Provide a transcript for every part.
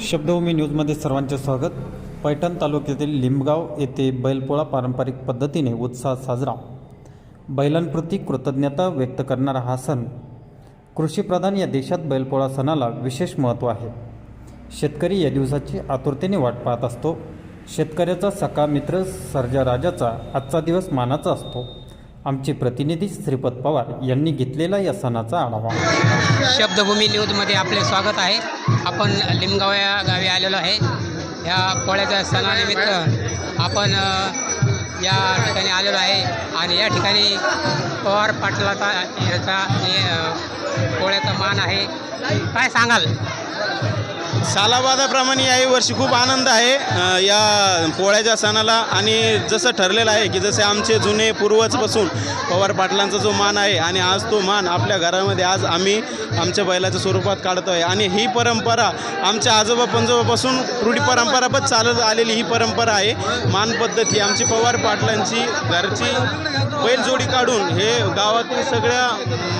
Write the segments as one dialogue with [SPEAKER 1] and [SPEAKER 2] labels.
[SPEAKER 1] शब्दभूमी न्यूजमध्ये सर्वांचे स्वागत. पैठण तालुक्यातील लिंबगाव येथे बैलपोळा पारंपरिक पद्धतीने उत्साह साजरा. बैलांप्रती कृतज्ञता व्यक्त करणारा हा सण. कृषीप्रधान या देशात बैलपोळा सणाला विशेष महत्त्व आहे. शेतकरी या दिवसाची आतुरतेने वाट पाहत असतो. शेतकऱ्याचा सखा मित्र सर्जा राजाचा आजचा दिवस मानाचा असतो. आमचे प्रतिनिधी श्रीपद पवार यांनी घेतलेला या सणाचा आढावा.
[SPEAKER 2] शब्दभूमी न्यूजमध्ये आपले स्वागत आहे. आपण लिमगाव या गावी आलेलो आहे. या पोळ्याच्या सणानिमित्त आपण या ठिकाणी आलेलो आहे आणि या ठिकाणी पवार पाटलाचा याचा पोळ्याचा मान आहे. काय सांगाल?
[SPEAKER 3] सालाबादाप्रमाणे याही वर्षी खूप आनंद आहे. या पोळ्याच्या सणाला आणि जसं ठरलेलं आहे की जसे आमचे जुने पूर्वजपासून पवार पाटलांचा जो मान आहे आणि आज तो मान आपल्या घरामध्ये आज आम्ही आमच्या बैलाच्या स्वरूपात काढतो आहे आणि ही परंपरा आमच्या आजोबा पंजोबापासून रूढी परंपरापत चालत आलेली ही परंपरा आहे. मान पद्धती आमची पवार पाटलांची घरची बैलजोडी काढून हे गावातील सगळ्या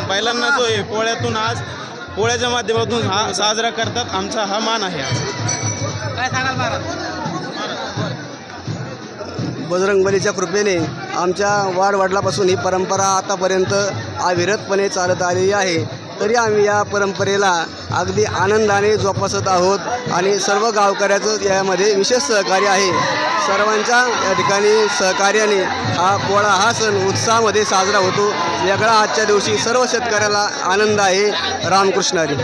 [SPEAKER 3] बैलांना जो आहे पोळ्यातून आज पोळ्याच्या माध्यमातून हा साजरा करतात. आमचा हा मान आहे आज.
[SPEAKER 2] काय सांगाल महाराज?
[SPEAKER 4] बजरंगबलीच्या कृपेने आमच्या वाडवडिलापासून ही परंपरा आतापर्यंत अविरतपणे चालत आलेली आहे. तरी आम्ही या परंपरेला अगदी आनंदाने जोपासत आहोत आणि सर्व गावकऱ्याचं यामध्ये विशेष सहकार्य आहे. सर्वांच्या या ठिकाणी सहकार्याने हा पोळा हा सण उत्साहामध्ये साजरा होतो. वेगळा आजच्या दिवशी सर्व शेतकऱ्याला आनंद आहे. रामकृष्णारी